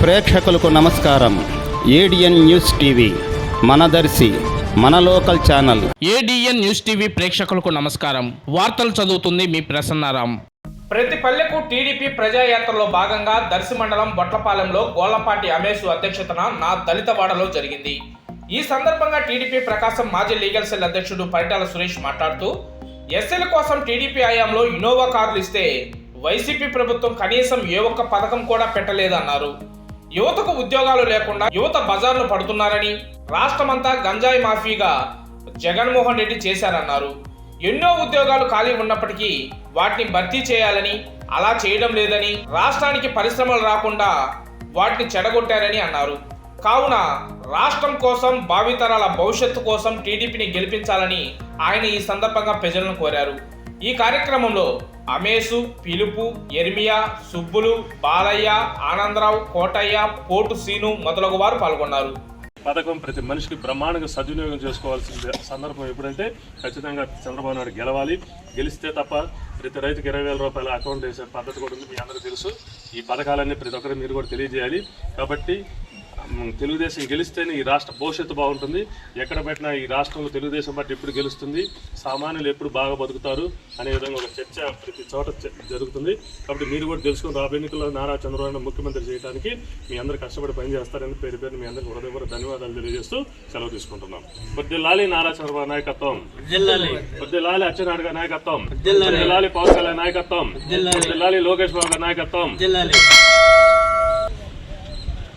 ప్రేక్షకులకు నమస్కారం. ADN news TV Manadarshi మన local channel. ADN news TV ప్రేక్షకులకు నమస్కారం. వార్తలు చదువుతుంది మీ ప్రసన్నారాం. ప్రతి పల్లెకు టీడీపీ ప్రజాయాత్రలో భాగంగా దర్శి మండలం బొట్లపాలెంలో గోళ్ళపాటి అమేష్ అధ్యక్షతన నా దళిత వాడలో జరిగింది. ఈ సందర్భంగా టీడీపీ ప్రకాశం మాజీ లీగల్ సెల్ అధ్యక్షుడు పరిటాల సురేష్ మాట్లాడుతూ ఎస్ఎల్ కోసం టీడీపీ హయాంలో ఇన్నోవా కార్లు ఇస్తే వైసీపీ ప్రభుత్వం కనీసం ఏ ఒక్క పథకం కూడా పెట్టలేదన్నారు. యువతకు ఉద్యోగాలు లేకుండా యువత బజార్లు పడుతున్నారని రాష్ట్రమంతా గంజాయి మాఫీగా జగన్మోహన్ రెడ్డి చేశారన్నారు. ఎన్నో ఉద్యోగాలు ఖాళీ ఉన్నప్పటికీ వాటిని భర్తీ చేయాలని అలా చేయడం లేదని రాష్ట్రానికి పరిశ్రమలు రాకుండా వాటిని చెడగొట్టారని అన్నారు. కావున రాష్ట్రం కోసం భావితరాల భవిష్యత్తు కోసం టీడీపీని గెలిపించాలని ఆయన ఈ సందర్భంగా ప్రజలను కోరారు. ఈ కార్యక్రమంలో అమేసు పిలుపు ఎర్మియా సుబ్బులు బాలయ్య ఆనందరావు కోటయ్య కోటు సీను మొదలగు వారు పాల్గొన్నారు. పథకం ప్రతి మనిషికి బ్రహ్మాండంగా సద్వినియోగం చేసుకోవాల్సిన సందర్భం ఎప్పుడంటే ఖచ్చితంగా చంద్రబాబు నాయుడు గెలవాలి. గెలిస్తే తప్ప ప్రతి రైతుకి ఇరవై వేల రూపాయల అకౌంట్ వేసే పద్ధతి కూడా ఉంది మీ అందరికీ తెలుసు. ఈ పథకాలన్నీ ప్రతి ఒక్కరు మీరు కూడా తెలియజేయాలి. కాబట్టి తెలుగుదేశం గెలిస్తేనే ఈ రాష్ట్ర భవిష్యత్తు బాగుంటుంది. ఎక్కడ పెట్టినా ఈ రాష్ట్రంలో తెలుగుదేశం పార్టీ ఎప్పుడు గెలుస్తుంది? సామాన్యులు ఎప్పుడు బాగా బతుకుతారు? అనే విధంగా ఒక చర్చ ప్రతి చోట జరుగుతుంది. కాబట్టి మీరు కూడా తెలుసుకుని రాబోయే ఎన్నికల్లో నారా చంద్రబాబు ముఖ్యమంత్రి చేయడానికి మీ అందరు కష్టపడి పని చేస్తారని పేరు పేరు మీ అందరికీ హృదయపూర్వక ధన్యవాదాలు తెలియజేస్తూ సెలవు తీసుకుంటున్నాం. కొద్దిలాలి నారా చంద్రబాబు నాయకత్వం. కొద్దిలాలి అచ్చెన్నాయుడు గారి నాయకత్వం. కొద్దిలాలి పవన్ కళ్యాణ్ నాయకత్వం. కొద్దిలాలి లోకేష్ బాబు గారి నాయకత్వం.